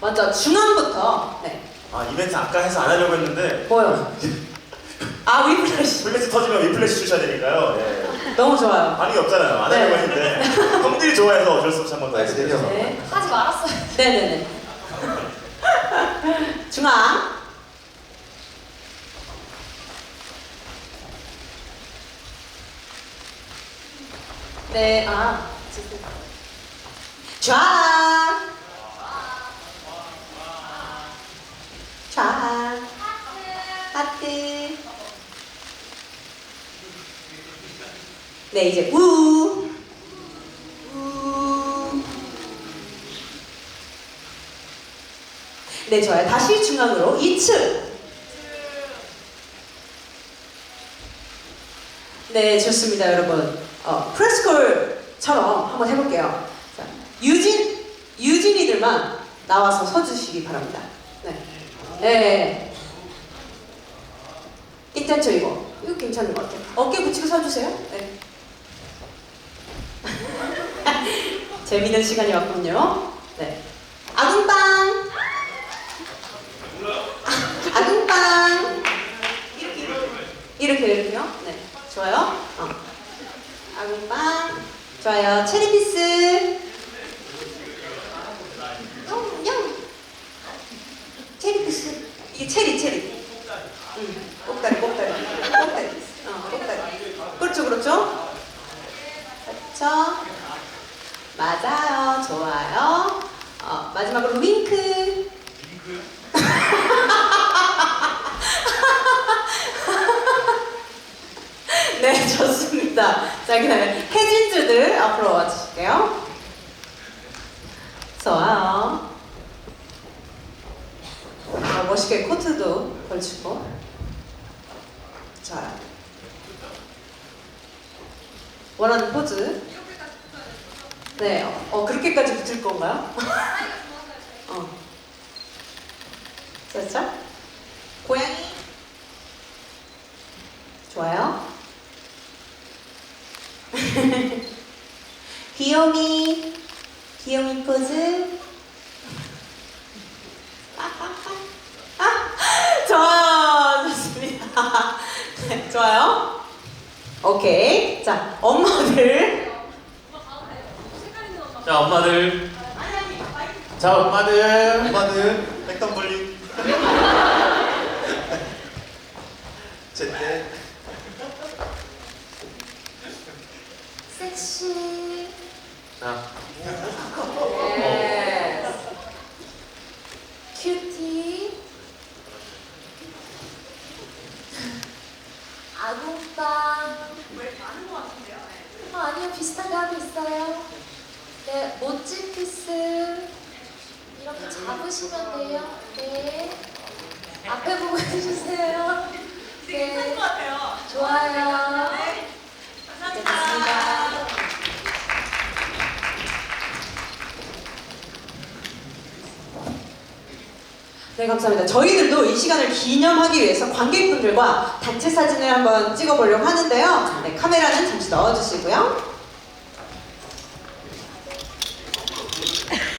먼저 중앙부터. 네. 아 이벤트 아까 해서 안 하려고 했는데 뭐요? 아, 위플래시. 플래시 터지면 위플래시 주셔야 되니까요. 예. 너무 좋아요. 반응이 없잖아요. 안 하려고 네. 했는데 형들이 좋아해서 어쩔 수 없이 한 번더 해주세요. 네. 하지 말았어요. 네네네. 중앙. 네, 아. 좌. 좌. 하트. 네, 이제 우. 우. 네, 좋아요. 다시 중앙으로 2층. 네, 좋습니다, 여러분. 어, 프레스콜처럼 한번 해볼게요. 자, 유진, 유진이들만 나와서 서주시기 바랍니다. 네. 네. 괜찮죠, 이거? 이거 괜찮은 것 같아요. 어깨 붙이고 서주세요. 네. 재밌는 시간이 왔군요. 네. 아궁빵! 아궁빵! 이렇게, 이렇게요? 네. 좋아요? 어. 아궁빵. 좋아요. 체리피스. 영, 체리피스. 이게 체리, 체리. 응. 꼭다리, 꼭다리. 꼭다리. 어, 꼭다리. 그렇죠, 그렇죠? 그렇죠. 맞아요. 좋아요. 어, 마지막으로 윙크. 네, 좋습니다. 자, 그 다음에 혜진주들 앞으로 와주실게요. 좋아요. 아, 멋있게 코트도 걸치고. 좋아요. 원하는 포즈. 네, 어, 어, 그렇게까지 붙을 건가요? 어. 됐죠? 고양이. 좋아요. 귀요미. 귀요미 포즈. 아, 좋아요. 좋습니다. 네, 좋아요. 오케이. 자, 엄마들. 자 엄마들 자 엄마들 엄마들 백덤블링. 제때 섹시. 자 아궁빵. 왜 많은 것 같은데요? 어, 아니요, 비슷한 감이 있어요. 네, 멋진 피스. 이렇게 잡으시면 돼요. 네. 앞에 보고 해주세요. 네. 좋아요. 네, 됐습 네, 감사합니다. 저희들도 이 시간을 기념하기 위해서 관객분들과 단체 사진을 한번 찍어보려고 하는데요. 네, 카메라는 잠시 넣어주시고요.